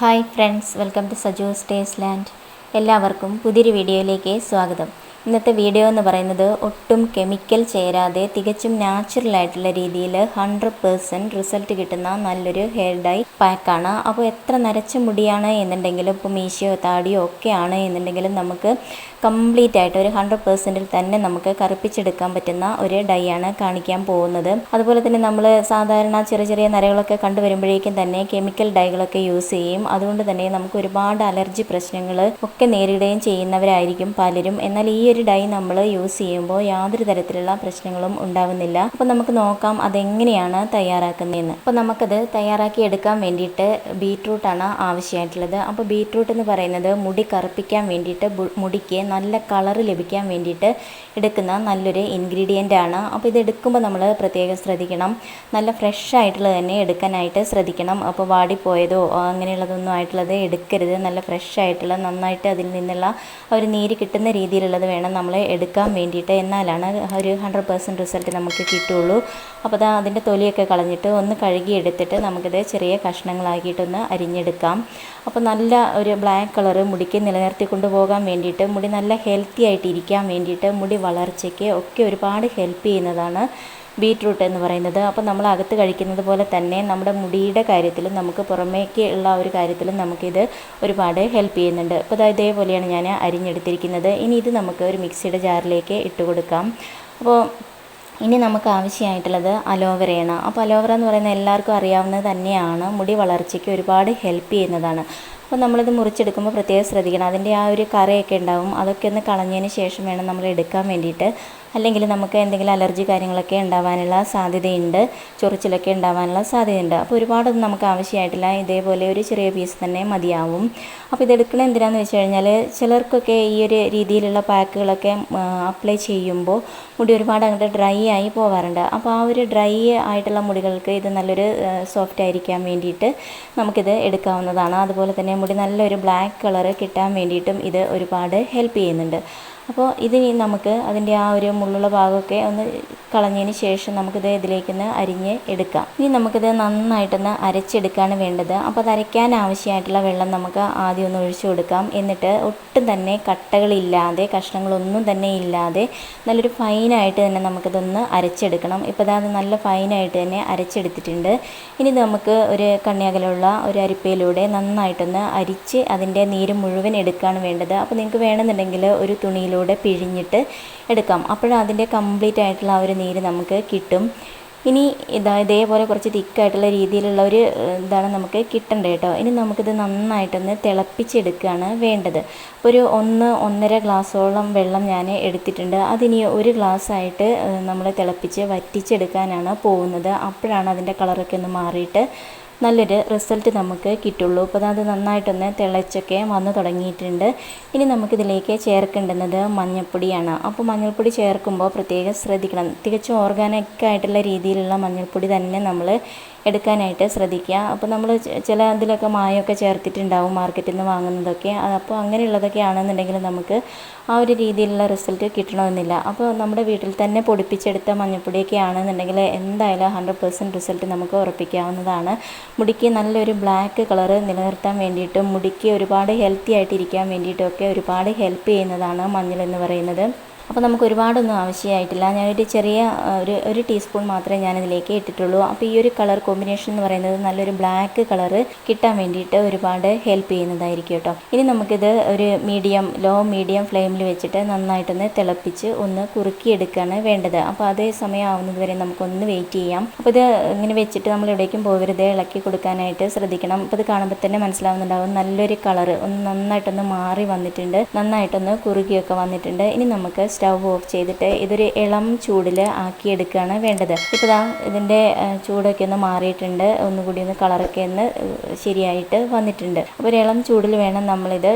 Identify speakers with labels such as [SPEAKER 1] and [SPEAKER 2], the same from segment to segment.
[SPEAKER 1] Hi friends welcome to Saju's taste land എല്ലാവർക്കും പുതിയൊരു വീഡിയോയിലേക്ക് സ്വാഗതം. ഇന്നത്തെ വീഡിയോ എന്ന് പറയുന്നത് ഒട്ടും കെമിക്കൽ ചേരാതെ തികച്ചും നാച്ചുറൽ ആയിട്ടുള്ള രീതിയിൽ ഹൺഡ്രഡ് പേഴ്സന്റ് റിസൾട്ട് കിട്ടുന്ന നല്ലൊരു ഹെയർ ഡൈ പാക്കാണ് അപ്പോൾ എത്ര നരച്ച മുടിയാണ് എന്നുണ്ടെങ്കിലും ഇപ്പോൾ മീശയോ താടിയോ ഒക്കെ ആണ് എന്നുണ്ടെങ്കിലും നമുക്ക് കംപ്ലീറ്റ് ആയിട്ട് ഒരു ഹൺഡ്രഡ് പേഴ്സന്റിൽ തന്നെ നമുക്ക് കറുപ്പിച്ചെടുക്കാൻ പറ്റുന്ന ഒരു ഡൈ ആണ് കാണിക്കാൻ പോകുന്നത്. അതുപോലെ തന്നെ നമ്മൾ സാധാരണ ചെറിയ ചെറിയ നരകളൊക്കെ കണ്ടുവരുമ്പോഴേക്കും തന്നെ കെമിക്കൽ ഡൈകളൊക്കെ യൂസ് ചെയ്യും. അതുകൊണ്ട് തന്നെ നമുക്ക് ഒരുപാട് അലർജി പ്രശ്നങ്ങൾ ഒക്കെ നേരിടുകയും ചെയ്യുന്നവരായിരിക്കും പലരും. എന്നാൽ ഈ ഒരു ഡൈ നമ്മൾ യൂസ് ചെയ്യുമ്പോൾ യാതൊരു തരത്തിലുള്ള പ്രശ്നങ്ങളും ഉണ്ടാവുന്നില്ല. അപ്പോൾ നമുക്ക് നോക്കാം അതെങ്ങനെയാണ് തയ്യാറാക്കുന്നതെന്ന്. അപ്പോൾ നമുക്കത് തയ്യാറാക്കി എടുക്കാൻ വേണ്ടിയിട്ട് ബീറ്റ്റൂട്ടാണ് ആവശ്യമായിട്ടുള്ളത്. അപ്പോൾ ബീറ്റ്റൂട്ട് എന്ന് പറയുന്നത് മുടി കറുപ്പിക്കാൻ വേണ്ടിയിട്ട് മുടിക്ക് നല്ല കളർ ലഭിക്കാൻ വേണ്ടിയിട്ട് എടുക്കുന്ന നല്ലൊരു ഇൻഗ്രീഡിയന്റ് ആണ്. അപ്പോൾ ഇത് എടുക്കുമ്പോൾ നമ്മൾ പ്രത്യേകം ശ്രദ്ധിക്കണം. നല്ല ഫ്രഷ് ആയിട്ടുള്ളത് തന്നെ എടുക്കാനായിട്ട് ശ്രദ്ധിക്കണം. അപ്പോൾ വാടിപ്പോയതോ അങ്ങനെയുള്ളതൊന്നും ആയിട്ടുള്ളത് എടുക്കരുത്. നല്ല ഫ്രഷ് ആയിട്ടുള്ള നന്നായിട്ട് അതിൽ നിന്നുള്ള ഒരു നീര് കിട്ടുന്ന രീതിയിലുള്ളത് വേണം നമ്മൾ എടുക്കാൻ വേണ്ടിയിട്ട്. എന്നാലാണ് ഒരു ഹൺഡ്രഡ് പേഴ്സന്റ് റിസൾട്ട് നമുക്ക് കിട്ടുള്ളൂ. അപ്പോൾ അത് അതിന്റെ തൊലിയൊക്കെ കളഞ്ഞിട്ട് ഒന്ന് കഴുകിയെടുത്തിട്ട് നമുക്കിത് ചെറിയ കഷ്ണങ്ങളാക്കിയിട്ടൊന്ന് അരിഞ്ഞെടുക്കാം. അപ്പോൾ നല്ല ഒരു ബ്ലാക്ക് കളറ് മുടിക്ക് നിലനിർത്തി കൊണ്ടുപോകാൻ വേണ്ടിയിട്ട് മുടി നല്ല ഹെൽത്തി ആയിട്ടിരിക്കാൻ വേണ്ടിയിട്ട് മുടി വളർച്ചയ്ക്ക് ഒക്കെ ഒരുപാട് ഹെൽപ്പ് ചെയ്യുന്നതാണ് ബീട്രൂട്ട് എന്ന് പറയുന്നത്. അപ്പോൾ നമ്മൾ അകത്ത് കഴിക്കുന്നത് പോലെ തന്നെ നമ്മുടെ മുടിയുടെ കാര്യത്തിലും നമുക്ക് പുറമേക്ക് ഉള്ള ഒരു കാര്യത്തിലും നമുക്കിത് ഒരുപാട് ഹെൽപ്പ് ചെയ്യുന്നുണ്ട്. അപ്പോൾ ഇതാ ഇതേപോലെയാണ് ഞാൻ അരിഞ്ഞെടുത്തിരിക്കുന്നത്. ഇനി ഇത് നമുക്ക് ഒരു മിക്സിയുടെ ജാറിലേക്ക് ഇട്ട് കൊടുക്കാം. അപ്പോൾ ഇനി നമുക്ക് ആവശ്യമായിട്ടുള്ളത് അലോവെറയാണ് അപ്പോൾ അലോവെറ എന്ന് പറയുന്നത് എല്ലാവർക്കും അറിയാവുന്നത് തന്നെയാണ്. മുടി വളർച്ചയ്ക്ക് ഒരുപാട് ഹെൽപ്പ് ചെയ്യുന്നതാണ്. അപ്പോൾ നമ്മളിത് മുറിച്ചെടുക്കുമ്പോൾ പ്രത്യേകം ശ്രദ്ധിക്കണം. അതിന്റെ ആ ഒരു കറയൊക്കെ ഉണ്ടാവും. അതൊക്കെ ഒന്ന് കളഞ്ഞതിന് ശേഷം വേണം നമ്മൾ എടുക്കാൻ വേണ്ടിയിട്ട്. അല്ലെങ്കിൽ നമുക്ക് എന്തെങ്കിലും അലർജി കാര്യങ്ങളൊക്കെ ഉണ്ടാവാനുള്ള സാധ്യതയുണ്ട്. ചൊറിച്ചിലൊക്കെ ഉണ്ടാവാനുള്ള സാധ്യതയുണ്ട്. അപ്പോൾ ഒരുപാടൊന്നും നമുക്ക് ആവശ്യമായിട്ടില്ല. ഇതേപോലെ ഒരു ചെറിയ പീസ് തന്നെ മതിയാവും. അപ്പോൾ ഇതെടുക്കണത് എന്തിനാന്ന് വെച്ച് കഴിഞ്ഞാൽ ചിലർക്കൊക്കെ ഈ ഒരു രീതിയിലുള്ള പാക്കുകളൊക്കെ അപ്ലൈ ചെയ്യുമ്പോൾ മുടി ഒരുപാട് അങ്ങോട്ട് ഡ്രൈ ആയി പോകാറുണ്ട് അപ്പോൾ ആ ഒരു ഡ്രൈ ആയിട്ടുള്ള മുടികൾക്ക് ഇത് നല്ലൊരു സോഫ്റ്റ് ആയിരിക്കാൻ വേണ്ടിയിട്ട് നമുക്കിത് എടുക്കാവുന്നതാണ്. അതുപോലെ തന്നെ മുടി നല്ലൊരു ബ്ലാക്ക് കളറ് കിട്ടാൻ വേണ്ടിയിട്ടും ഇത് ഒരുപാട് ഹെൽപ്പ് ചെയ്യുന്നുണ്ട്. അപ്പോൾ ഇതിനി നമുക്ക് അതിന്റെ ആ ഒരു മുള്ളുള്ള ഭാഗമൊക്കെ ഒന്ന് കളഞ്ഞതിന് ശേഷം നമുക്കിത് ഇതിലേക്കൊന്ന് അരിഞ്ഞ് എടുക്കാം. ഇനി നമുക്കിത് നന്നായിട്ടൊന്ന് അരച്ചെടുക്കുകയാണ് വേണ്ടത്. അപ്പോൾ അത് അരയ്ക്കാൻ ആവശ്യമായിട്ടുള്ള വെള്ളം നമുക്ക് ആദ്യം ഒന്ന് ഒഴിച്ചു കൊടുക്കാം. എന്നിട്ട് ഒട്ടും തന്നെ കട്ടകളില്ലാതെ കഷ്ണങ്ങളൊന്നും തന്നെ ഇല്ലാതെ നല്ലൊരു ഫൈനായിട്ട് തന്നെ നമുക്കിതൊന്ന് അരച്ചെടുക്കണം. ഇപ്പോൾ അതായത് നല്ല ഫൈനായിട്ട് തന്നെ അരച്ചെടുത്തിട്ടുണ്ട്. ഇനി നമുക്ക് ഒരു കണ്ണിയകലുള്ള ഒരു അരിപ്പയിലൂടെ നന്നായിട്ടൊന്ന് അരിച്ച് അതിന്റെ നീര് മുഴുവൻ എടുക്കുകയാണ് വേണ്ടത്. അപ്പോൾ നിങ്ങൾക്ക് വേണമെന്നുണ്ടെങ്കിൽ ഒരു തുണിയിലൂടെ പിഴിഞ്ഞിട്ട് എടുക്കാം. അപ്പോഴതിന്റെ കംപ്ലീറ്റ് ആയിട്ടുള്ള ആ ഒരു നീര് നമുക്ക് കിട്ടും. ഇനി ഇതാ ഇതേപോലെ കുറച്ച് തിക്കായിട്ടുള്ള രീതിയിലുള്ള ഒരു ഇതാണ് നമുക്ക് കിട്ടേണ്ടത് കേട്ടോ ഇനി നമുക്കിത് നന്നായിട്ടൊന്ന് തിളപ്പിച്ചെടുക്കുകയാണ് വേണ്ടത്. ഒരു ഒന്ന് ഒന്നര ഗ്ലാസ്സോളം വെള്ളം ഞാൻ എടുത്തിട്ടുണ്ട്. അതിനി ഒരു ഗ്ലാസ്സായിട്ട് നമ്മൾ തിളപ്പിച്ച് വറ്റിച്ചെടുക്കാനാണ് പോകുന്നത്. അപ്പോഴാണ് അതിന്റെ കളറൊക്കെ ഒന്ന് മാറിയിട്ട് നല്ലൊരു റിസൾട്ട് നമുക്ക് കിട്ടുള്ളൂ. അപ്പോൾ അത് നന്നായിട്ടൊന്ന് തിളച്ചൊക്കെ വന്ന് തുടങ്ങിയിട്ടുണ്ട്. ഇനി നമുക്കിതിലേക്ക് ചേർക്കേണ്ടുന്നത് മഞ്ഞൾപ്പൊടിയാണ്. അപ്പോൾ മഞ്ഞൾപ്പൊടി ചേർക്കുമ്പോൾ പ്രത്യേകം ശ്രദ്ധിക്കണം. തികച്ചും ഓർഗാനിക് ആയിട്ടുള്ള രീതിയിലുള്ള മഞ്ഞൾപ്പൊടി തന്നെ നമ്മൾ എടുക്കാനായിട്ട് ശ്രദ്ധിക്കുക. അപ്പോൾ നമ്മൾ ചില ഇതിലൊക്കെ മായമൊക്കെ ചേർത്തിട്ടുണ്ടാവും മാർക്കറ്റിൽ നിന്ന് വാങ്ങുന്നതൊക്കെ അപ്പോൾ അങ്ങനെയുള്ളതൊക്കെ ആണെന്നുണ്ടെങ്കിൽ നമുക്ക് ആ ഒരു രീതിയിലുള്ള റിസൾട്ട് കിട്ടണമെന്നില്ല. അപ്പോൾ നമ്മുടെ വീട്ടിൽ തന്നെ പൊടിപ്പിച്ചെടുത്ത മഞ്ഞപ്പൊടിയൊക്കെ ആണെന്നുണ്ടെങ്കിൽ എന്തായാലും ഹൺഡ്രഡ് പെർസെന്റ് റിസൾട്ട് നമുക്ക് ഉറപ്പിക്കാവുന്നതാണ്. മുടിക്ക് നല്ലൊരു ബ്ലാക്ക് കളറ് നിലനിർത്താൻ വേണ്ടിയിട്ടും മുടിക്ക് ഒരുപാട് ഹെൽത്തി ആയിട്ടിരിക്കാൻ ഇരിക്കാൻ വേണ്ടിയിട്ടുമൊക്കെ ഒരുപാട് ഹെൽപ്പ് ചെയ്യുന്നതാണ് മഞ്ഞൾ എന്ന് പറയുന്നത്. അപ്പോൾ നമുക്ക് ഒരുപാടൊന്നും ആവശ്യമായിട്ടില്ല. ഞാനൊരു ചെറിയ ഒരു ഒരു ടീസ്പൂൺ മാത്രമേ ഞാനിതിലേക്ക് ഇട്ടിട്ടുള്ളൂ. അപ്പോൾ ഈ ഒരു കളർ കോമ്പിനേഷൻ എന്ന് പറയുന്നത് നല്ലൊരു ബ്ലാക്ക് കളറ് കിട്ടാൻ വേണ്ടിയിട്ട് ഒരുപാട് ഹെൽപ്പ് ചെയ്യുന്നതായിരിക്കും കേട്ടോ. ഇനി നമുക്കിത് ഒരു മീഡിയം ലോ മീഡിയം ഫ്ലെയിമിൽ വെച്ചിട്ട് നന്നായിട്ടൊന്ന് തിളപ്പിച്ച് ഒന്ന് കുറുക്കിയെടുക്കുകയാണ് വേണ്ടത്. അപ്പോൾ അതേ സമയം ആവുന്നത് വരെ നമുക്കൊന്ന് വെയിറ്റ് ചെയ്യാം. അപ്പോൾ ഇത് ഇങ്ങനെ വെച്ചിട്ട് നമ്മൾ എവിടേക്കും പോകരുത്. ഇളക്കി കൊടുക്കാനായിട്ട് ശ്രദ്ധിക്കണം. അപ്പോൾ ഇത് കാണുമ്പോൾ തന്നെ മനസ്സിലാവുന്നുണ്ടാവും. നല്ലൊരു കളറ് ഒന്ന് നന്നായിട്ടൊന്ന് മാറി വന്നിട്ടുണ്ട്. നന്നായിട്ടൊന്ന് കുറുകിയൊക്കെ വന്നിട്ടുണ്ട്. ഇനി നമുക്ക് സ്റ്റവ് ഓഫ് ചെയ്തിട്ട് ഇതൊരു ഇളം ചൂടിൽ ആക്കിയെടുക്കുകയാണ് വേണ്ടത്. ഇപ്പോൾ ഇതിന്റെ ചൂടൊക്കെ ഒന്ന് മാറിയിട്ടുണ്ട്. ഒന്നുകൂടി ഒന്ന് കളറൊക്കെ ഒന്ന് ശരിയായിട്ട് വന്നിട്ടുണ്ട്. അപ്പോൾ ഒരു ഇളം ചൂടിൽ വേണം നമ്മളിത്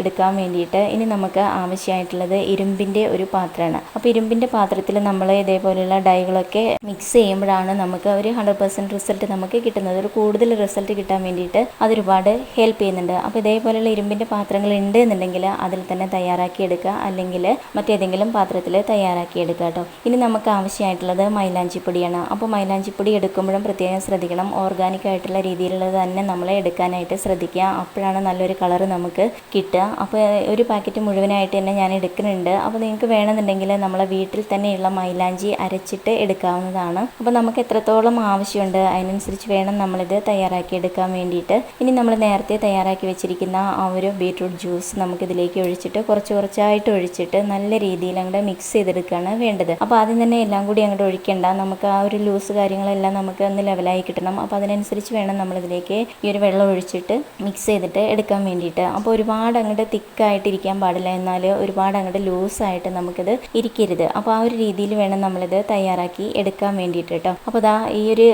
[SPEAKER 1] എടുക്കാൻ വേണ്ടിയിട്ട്. ഇനി നമുക്ക് ആവശ്യമായിട്ടുള്ളത് ഇരുമ്പിന്റെ ഒരു പാത്രമാണ്. അപ്പോൾ ഇരുമ്പിന്റെ പാത്രത്തിൽ നമ്മൾ ഇതേപോലെയുള്ള ഡൈകളൊക്കെ മിക്സ് ചെയ്യുമ്പോഴാണ് നമുക്ക് ഒരു ഹൺഡ്രഡ് പെർസെന്റ് റിസൾട്ട് നമുക്ക് കിട്ടുന്നത്. ഒരു കൂടുതൽ റിസൾട്ട് കിട്ടാൻ വേണ്ടിയിട്ട് അതൊരുപാട് ഹെൽപ്പ് ചെയ്യുന്നുണ്ട്. അപ്പോൾ ഇതേപോലെയുള്ള ഇരുമ്പിന്റെ പാത്രങ്ങൾ ഉണ്ട് എന്നുണ്ടെങ്കിൽ അതിൽ തന്നെ തയ്യാറാക്കി എടുക്കുക. അല്ലെങ്കിൽ മറ്റേതെങ്കിലും ഏതെങ്കിലും പാത്രത്തിൽ തയ്യാറാക്കി എടുക്കുക കേട്ടോ. ഇനി നമുക്ക് ആവശ്യമായിട്ടുള്ളത് മൈലാഞ്ചിപ്പൊടിയാണ്. അപ്പോൾ മൈലാഞ്ചിപ്പൊടി എടുക്കുമ്പോഴും പ്രത്യേകം ശ്രദ്ധിക്കണം. ഓർഗാനിക് ആയിട്ടുള്ള രീതിയിലുള്ളത് തന്നെ നമ്മൾ എടുക്കാനായിട്ട് ശ്രദ്ധിക്കുക. അപ്പോഴാണ് നല്ലൊരു കളർ നമുക്ക് കിട്ടുക. അപ്പോൾ ഒരു പാക്കറ്റ് മുഴുവനായിട്ട് തന്നെ ഞാൻ എടുക്കുന്നുണ്ട്. അപ്പോൾ നിങ്ങൾക്ക് വേണമെന്നുണ്ടെങ്കിൽ നമ്മളെ വീട്ടിൽ തന്നെയുള്ള മൈലാഞ്ചി അരച്ചിട്ട് എടുക്കാവുന്നതാണ്. അപ്പോൾ നമുക്ക് എത്രത്തോളം ആവശ്യമുണ്ട് അതിനനുസരിച്ച് വേണം നമ്മളിത് തയ്യാറാക്കി എടുക്കാൻ വേണ്ടിയിട്ട്. ഇനി നമ്മൾ നേരത്തെ തയ്യാറാക്കി വെച്ചിരിക്കുന്ന ആ ഒരു ബീറ്റ്റൂട്ട് ജ്യൂസ് നമുക്കിതിലേക്ക് ഒഴിച്ചിട്ട് കുറച്ച് കുറച്ചായിട്ട് ഒഴിച്ചിട്ട് നല്ല രീതിയിൽ അങ്ങോട്ട് മിക്സ് ചെയ്തെടുക്കുകയാണ് വേണ്ടത്. അപ്പോൾ ആദ്യം തന്നെ എല്ലാം കൂടി അങ്ങോട്ട് ഒഴിക്കേണ്ട. നമുക്ക് ആ ഒരു ലൂസ് കാര്യങ്ങളെല്ലാം നമുക്ക് ഒന്ന് ലെവലായി കിട്ടണം. അപ്പോൾ അതിനനുസരിച്ച് വേണം നമ്മളിതിലേക്ക് ഈ ഒരു വെള്ളം ഒഴിച്ചിട്ട് മിക്സ് ചെയ്തിട്ട് എടുക്കാൻ വേണ്ടിയിട്ട്. അപ്പോൾ ഒരുപാട് അങ്ങോട്ട് തിക്കായിട്ട് ഇരിക്കാൻ പാടില്ല. എന്നാൽ ഒരുപാട് അങ്ങോട്ട് ലൂസായിട്ട് നമുക്കിത് ഇരിക്കരുത്. അപ്പോൾ ആ ഒരു രീതിയിൽ വേണം നമ്മളിത് തയ്യാറാക്കി എടുക്കാൻ വേണ്ടിയിട്ട് കേട്ടോ അപ്പോൾ ഇതാ ഈ ഒരു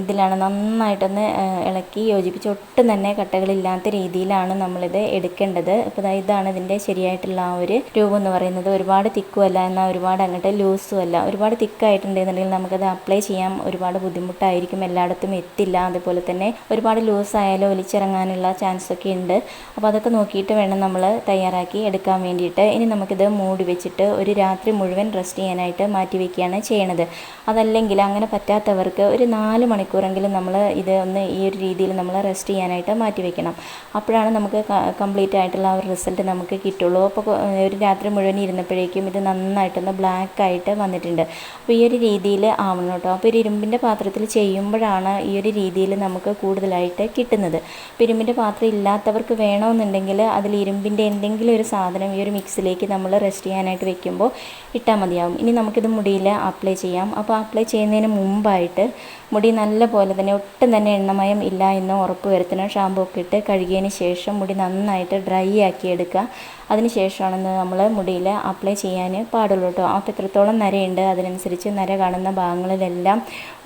[SPEAKER 1] ഇതിലാണ് നന്നായിട്ടൊന്ന് ഇളക്കി യോജിപ്പിച്ച് ഒട്ടും തന്നെ കട്ടകളില്ലാത്ത രീതിയിലാണ് നമ്മളിത് എടുക്കേണ്ടത്. അപ്പോൾ ഇതാണ് ഇതിന്റെ ശരിയായിട്ടുള്ള ആ ഒരു രൂപം എന്ന് പറയുന്നത്. ഒരുപാട് തിക്കും അല്ല എന്നാൽ ഒരുപാട് അങ്ങോട്ട് ലൂസും അല്ല ഒരുപാട് തിക്കായിട്ടുണ്ടെന്നുണ്ടെങ്കിൽ നമുക്കത് അപ്ലൈ ചെയ്യാൻ ഒരുപാട് ബുദ്ധിമുട്ടായിരിക്കും. എല്ലായിടത്തും എത്തില്ല. അതുപോലെ തന്നെ ഒരുപാട് ലൂസ് ആയാലും ഒലിച്ചിറങ്ങാനുള്ള ചാൻസ് ഒക്കെ ഉണ്ട്. അപ്പോൾ അതൊക്കെ നോക്കിയിട്ട് വേണം നമ്മൾ തയ്യാറാക്കി എടുക്കാൻ വേണ്ടിയിട്ട്. ഇനി നമുക്കിത് മൂടി വെച്ചിട്ട് ഒരു രാത്രി മുഴുവൻ റെസ്റ്റ് ചെയ്യാനായിട്ട് മാറ്റി വയ്ക്കുകയാണ് ചെയ്യണത്. അതല്ലെങ്കിൽ അങ്ങനെ പറ്റാത്തവർക്ക് ഒരു നാല് മണിക്കൂറെങ്കിലും നമ്മൾ ഇത് ഒന്ന് ഈ ഒരു രീതിയിൽ നമ്മൾ റെസ്റ്റ് ചെയ്യാനായിട്ട് മാറ്റി വയ്ക്കണം അപ്പോഴാണ് നമുക്ക് കംപ്ലീറ്റ് ആയിട്ടുള്ള ആ ഒരു റിസൾട്ട് നമുക്ക് കിട്ടുള്ളൂ. അപ്പോൾ ഒരു രാത്രി മുഴുവൻ ഇരുന്നപ്പോഴേക്കും ഇത് നന്നായിട്ടൊന്ന് ബ്ലാക്ക് ആയിട്ട് വന്നിട്ടുണ്ട്. അപ്പോൾ ഈ ഒരു രീതിയിൽ ആവണം കേട്ടോ. അപ്പോൾ ഒരു ഇരുമ്പിന്റെ പാത്രത്തിൽ ചെയ്യുമ്പോഴാണ് ഈ ഒരു രീതിയിൽ നമുക്ക് കൂടുതലായിട്ട് കിട്ടുന്നത്. അപ്പോൾ ഇരുമ്പിന്റെ പാത്രം ഇല്ലാത്തവർക്ക് വേണമെന്നുണ്ടെങ്കിൽ അതിൽ ഇരുമ്പിന്റെ എന്തെങ്കിലും ഒരു സാധനം ഈ ഒരു മിക്സിലേക്ക് നമ്മൾ റെസ്റ്റ് ചെയ്യാനായിട്ട് വെക്കുമ്പോൾ ഇട്ടാൽ മതിയാവും. ഇനി നമുക്കിത് മുടിയിൽ അപ്ലൈ ചെയ്യാം. അപ്പോൾ അപ്ലൈ ചെയ്യുന്നതിന് മുമ്പായിട്ട് മുടി നല്ല പോലെ തന്നെ ഒട്ടും തന്നെ എണ്ണമയം ഇല്ല എന്ന് ഉറപ്പ് വരുത്തണം. ഷാമ്പൂ ഒക്കെ ഇട്ട് കഴുകിയതിന് ശേഷം മുടി നന്നായിട്ട് ഡ്രൈ ആക്കി എടുക്കുക. അതിന് ശേഷമാണെന്ന് നമ്മൾ മുടിയിൽ അപ്ലൈ ചെയ്യാൻ പാടുള്ളൂ കേട്ടോ. അപ്പോൾ എത്രത്തോളം നരയുണ്ട് അതിനനുസരിച്ച് നര കാണുന്ന ഭാഗങ്ങളിലെല്ലാം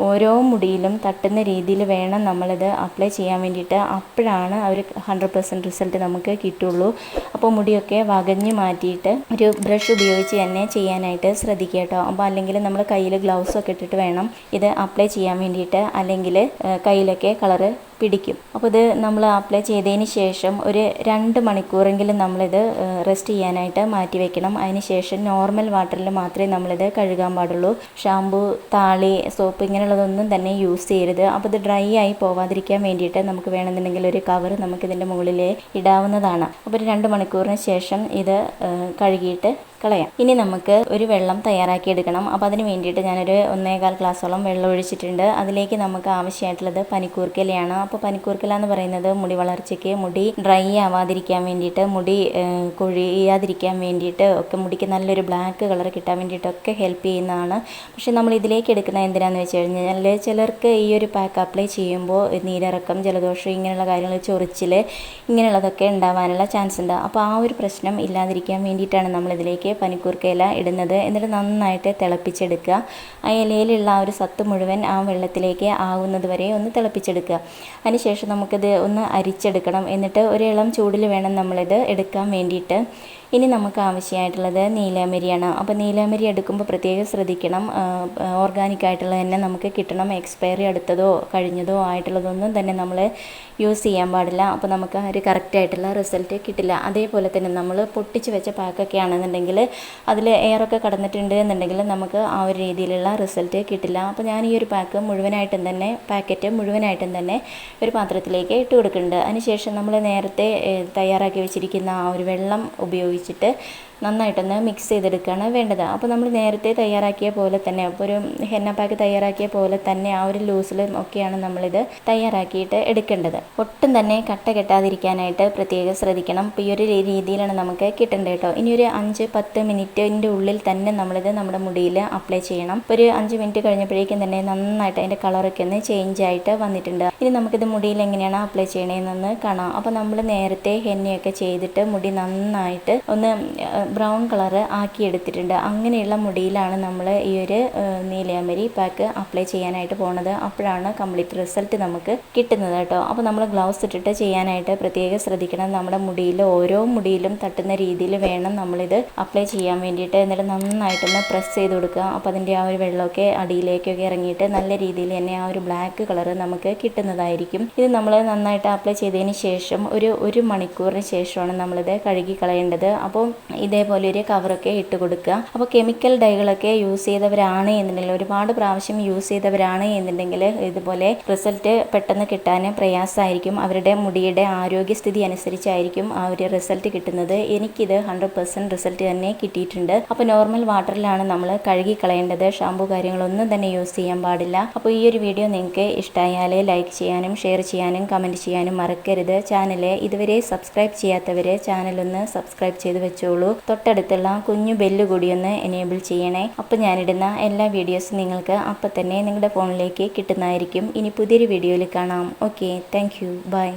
[SPEAKER 1] ഓരോ മുടിയിലും തട്ടുന്ന രീതിയിൽ വേണം നമ്മളിത് അപ്ലൈ ചെയ്യാൻ വേണ്ടിയിട്ട്. അപ്പോഴാണ് ഒരു ഹൺഡ്രഡ് പെർസെന്റ് റിസൾട്ട് നമുക്ക് കിട്ടുള്ളൂ. അപ്പോൾ മുടിയൊക്കെ വകഞ്ഞ് മാറ്റിയിട്ട് ഒരു ബ്രഷ് ഉപയോഗിച്ച് തന്നെ ചെയ്യാനായിട്ട് ശ്രദ്ധിക്കുക കേട്ടോ. അപ്പോൾ അല്ലെങ്കിൽ നമ്മൾ കയ്യിൽ ഗ്ലൗസൊക്കെ ഇട്ടിട്ട് വേണം ഇത് അപ്ലൈ ചെയ്യാൻ വേണ്ടിയിട്ട് അല്ലെങ്കിൽ കയ്യിലൊക്കെ കളറ് പിടിക്കും. അപ്പോൾ ഇത് നമ്മൾ അപ്ലൈ ചെയ്തതിന് ശേഷം ഒരു രണ്ട് മണിക്കൂറെങ്കിലും നമ്മളിത് റെസ്റ്റ് ചെയ്യാനായിട്ട് മാറ്റി വെക്കണം. അതിന് ശേഷം നോർമൽ വാട്ടറിൽ മാത്രമേ നമ്മളിത് കഴുകാൻ പാടുള്ളൂ. ഷാമ്പു താളി സോപ്പ് ഇങ്ങനെയുള്ളതൊന്നും തന്നെ യൂസ് ചെയ്യരുത്. അപ്പോൾ ഇത് ഡ്രൈ ആയി പോവാതിരിക്കാൻ വേണ്ടിയിട്ട് നമുക്ക് വേണമെന്നുണ്ടെങ്കിൽ ഒരു കവർ നമുക്ക് ഇതിന്റെ മുകളിൽ ഇടാവുന്നതാണ്. അപ്പോൾ ഒരു രണ്ട് മണിക്കൂറിന് ശേഷം ഇത് കഴുകിയിട്ട് കളയാം. ഇനി നമുക്ക് ഒരു വെള്ളം തയ്യാറാക്കി എടുക്കണം. അപ്പോൾ അതിന് വേണ്ടിയിട്ട് ഞാനൊരു ഒന്നേകാൽ ഗ്ലാസ്സോളം വെള്ളം ഒഴിച്ചിട്ടുണ്ട്. അതിലേക്ക് നമുക്ക് ആവശ്യമായിട്ടുള്ളത് പനിക്കൂർക്കലയാണ് അപ്പോൾ പനിക്കൂർക്കല എന്ന് പറയുന്നത് മുടി വളർച്ചയ്ക്ക് മുടി ഡ്രൈ ആവാതിരിക്കാൻ വേണ്ടിയിട്ട് മുടി കൊഴിയാതിരിക്കാൻ വേണ്ടിയിട്ട് ഒക്കെ മുടിക്ക് നല്ലൊരു ബ്ലാക്ക് കളർ കിട്ടാൻ വേണ്ടിയിട്ടൊക്കെ ഹെൽപ്പ് ചെയ്യുന്നതാണ്. പക്ഷേ നമ്മൾ ഇതിലേക്ക് എടുക്കുന്ന എന്തിനാന്ന് വെച്ച് കഴിഞ്ഞാൽ ചിലർക്ക് ഈ ഒരു പാക്ക് അപ്ലൈ ചെയ്യുമ്പോൾ നീരിറക്കം ജലദോഷം ഇങ്ങനെയുള്ള കാര്യങ്ങൾ ചൊറിച്ചിൽ ഇങ്ങനെയുള്ളതൊക്കെ ഉണ്ടാവാനുള്ള ചാൻസ് ഉണ്ട്. അപ്പോൾ ആ ഒരു പ്രശ്നം ഇല്ലാതിരിക്കാൻ വേണ്ടിയിട്ടാണ് നമ്മളിതിലേക്ക് പനിക്കൂർക്ക ഇല ഇടുന്നത് എന്നിട്ട് നന്നായിട്ട് തിളപ്പിച്ചെടുക്കുക. ആ ഇലയിലുള്ള ആ ഒരു സത്ത് മുഴുവൻ ആ വെള്ളത്തിലേക്ക് ആവുന്നത് വരെ ഒന്ന് തിളപ്പിച്ചെടുക്കുക. അതിനുശേഷം നമുക്കിത് ഒന്ന് അരിച്ചെടുക്കണം. എന്നിട്ട് ഒരു ഇളം ചൂടിൽ വേണം നമ്മളിത് എടുക്കാൻ വേണ്ടിയിട്ട്. ഇനി നമുക്ക് ആവശ്യമായിട്ടുള്ളത് നീലാമരിയാണ് അപ്പോൾ നീലാമരി എടുക്കുമ്പോൾ പ്രത്യേകം ശ്രദ്ധിക്കണം. ഓർഗാനിക് ആയിട്ടുള്ളത് തന്നെ നമുക്ക് കിട്ടണം. എക്സ്പയറി അടുത്തതോ കഴിഞ്ഞതോ ആയിട്ടുള്ളതൊന്നും തന്നെ നമ്മൾ യൂസ് ചെയ്യാൻ പാടില്ല. അപ്പോൾ നമുക്ക് ആ ഒരു കറക്റ്റ് ആയിട്ടുള്ള റിസൾട്ട് കിട്ടില്ല. അതേപോലെ തന്നെ നമ്മൾ പൊട്ടിച്ച് വെച്ച പാക്കൊക്കെ ആണെന്നുണ്ടെങ്കിൽ അതിൽ എയറൊക്കെ കടന്നിട്ടുണ്ട് എന്നുണ്ടെങ്കിൽ നമുക്ക് ആ ഒരു രീതിയിലുള്ള റിസൾട്ട് കിട്ടില്ല. അപ്പോൾ ഞാൻ ഈ ഒരു പാക്ക് മുഴുവനായിട്ടും തന്നെ പാക്കറ്റ് മുഴുവനായിട്ടും തന്നെ ഒരു പാത്രത്തിലേക്ക് ഇട്ട് കൊടുക്കുന്നുണ്ട്. അതിനുശേഷം നമ്മൾ നേരത്തെ തയ്യാറാക്കി വെച്ചിരിക്കുന്ന ആ ഒരു വെള്ളം ഉപയോഗിച്ചിട്ട് നന്നായിട്ടൊന്ന് മിക്സ് ചെയ്തെടുക്കുകയാണ് വേണ്ടത്. അപ്പോൾ നമ്മൾ നേരത്തെ തയ്യാറാക്കിയ പോലെ തന്നെ അപ്പോൾ ഒരു ഹെന്ന പാക്ക് തയ്യാറാക്കിയ പോലെ തന്നെ ആ ഒരു ലൂസിലും ഒക്കെയാണ് നമ്മളിത് തയ്യാറാക്കിയിട്ട് എടുക്കേണ്ടത്. ഒട്ടും തന്നെ കട്ട കെട്ടാതിരിക്കാനായിട്ട് പ്രത്യേകം ശ്രദ്ധിക്കണം. ഈ ഒരു രീതിയിലാണ് നമുക്ക് കിട്ടേണ്ടത് കേട്ടോ. ഇനി ഒരു അഞ്ച് പത്ത് മിനിറ്റിന്റെ ഉള്ളിൽ തന്നെ നമ്മളിത് നമ്മുടെ മുടിയിൽ അപ്ലൈ ചെയ്യണം. ഒരു അഞ്ച് മിനിറ്റ് കഴിഞ്ഞപ്പോഴേക്കും തന്നെ നന്നായിട്ട് അതിന്റെ കളറൊക്കെ ഒന്ന് ചേഞ്ച് ആയിട്ട് വന്നിട്ടുണ്ട്. ഇനി നമുക്കിത് മുടിയിൽ എങ്ങനെയാണ് അപ്ലൈ ചെയ്യണതെന്ന് കാണാം. അപ്പോൾ നമ്മൾ നേരത്തെ ഹെന്നയൊക്കെ ചെയ്തിട്ട് മുടി നന്നായിട്ട് ഒന്ന് ബ്രൗൺ കളർ ആക്കി എടുത്തിട്ടുണ്ട് അങ്ങനെയുള്ള മുടിയിലാണ് നമ്മൾ ഈ ഒരു നീലയാമരി പാക്ക് അപ്ലൈ ചെയ്യാനായിട്ട് പോണത്. അപ്പോഴാണ് കംപ്ലീറ്റ് റിസൾട്ട് നമുക്ക് കിട്ടുന്നത് കേട്ടോ. അപ്പോൾ നമ്മൾ ഗ്ലൗസ് ഇട്ടിട്ട് ചെയ്യാനായിട്ട് പ്രത്യേകം ശ്രദ്ധിക്കണം. നമ്മുടെ മുടിയിൽ ഓരോ മുടിയിലും തട്ടുന്ന രീതിയിൽ വേണം നമ്മളിത് അപ്ലൈ ചെയ്യാൻ വേണ്ടിയിട്ട്. എന്നിട്ട് നന്നായിട്ടൊന്ന് പ്രസ് ചെയ്ത് കൊടുക്കുക. അപ്പോൾ അതിന്റെ ആ ഒരു വെള്ളമൊക്കെ അടിയിലേക്കൊക്കെ ഇറങ്ങിയിട്ട് നല്ല രീതിയിൽ തന്നെ ആ ഒരു ബ്ലാക്ക് കളറ് നമുക്ക് കിട്ടുന്നതായിരിക്കും. ഇത് നമ്മൾ നന്നായിട്ട് അപ്ലൈ ചെയ്തതിന് ശേഷം ഒരു ഒരു മണിക്കൂറിന് ശേഷമാണ് നമ്മളിത് കഴുകി കളയേണ്ടത് അപ്പോൾ ഇതേ ഇതേപോലെ ഒരു കവറൊക്കെ ഇട്ട് കൊടുക്കുക. അപ്പോൾ കെമിക്കൽ ഡൈകളൊക്കെ യൂസ് ചെയ്തവരാണ് എന്നുണ്ടെങ്കിൽ ഒരുപാട് പ്രാവശ്യം യൂസ് ചെയ്തവരാണ് എന്നുണ്ടെങ്കിൽ ഇതുപോലെ റിസൾട്ട് പെട്ടെന്ന് കിട്ടാൻ പ്രയാസമായിരിക്കും. അവരുടെ മുടിയുടെ ആരോഗ്യസ്ഥിതി അനുസരിച്ചായിരിക്കും ആ ഒരു റിസൾട്ട് കിട്ടുന്നത്. എനിക്കിത് ഹൺഡ്രഡ് പെർസെന്റ് റിസൾട്ട് തന്നെ കിട്ടിയിട്ടുണ്ട്. അപ്പോൾ നോർമൽ വാട്ടറിലാണ് നമ്മൾ കഴുകി കളയേണ്ടത് ഷാമ്പു കാര്യങ്ങളൊന്നും തന്നെ യൂസ് ചെയ്യാൻ പാടില്ല. അപ്പോൾ ഈ ഒരു വീഡിയോ നിങ്ങൾക്ക് ഇഷ്ടമായാൽ ലൈക്ക് ചെയ്യാനും ഷെയർ ചെയ്യാനും കമന്റ് ചെയ്യാനും മറക്കരുത്. ചാനൽ ഇതുവരെ സബ്സ്ക്രൈബ് ചെയ്യാത്തവർ ചാനലൊന്ന് സബ്സ്ക്രൈബ് ചെയ്ത് വെച്ചോളൂ. തൊട്ടടുത്തുള്ള കുഞ്ഞു ബെല്ല് കൂടി ഒന്ന് എനേബിൾ ചെയ്യണേ. അപ്പോൾ ഞാനിടുന്ന എല്ലാ വീഡിയോസും നിങ്ങൾക്ക് അപ്പം തന്നെ നിങ്ങളുടെ ഫോണിലേക്ക് കിട്ടുന്നതായിരിക്കും. ഇനി പുതിയൊരു വീഡിയോയിൽ കാണാം. Okay thank bye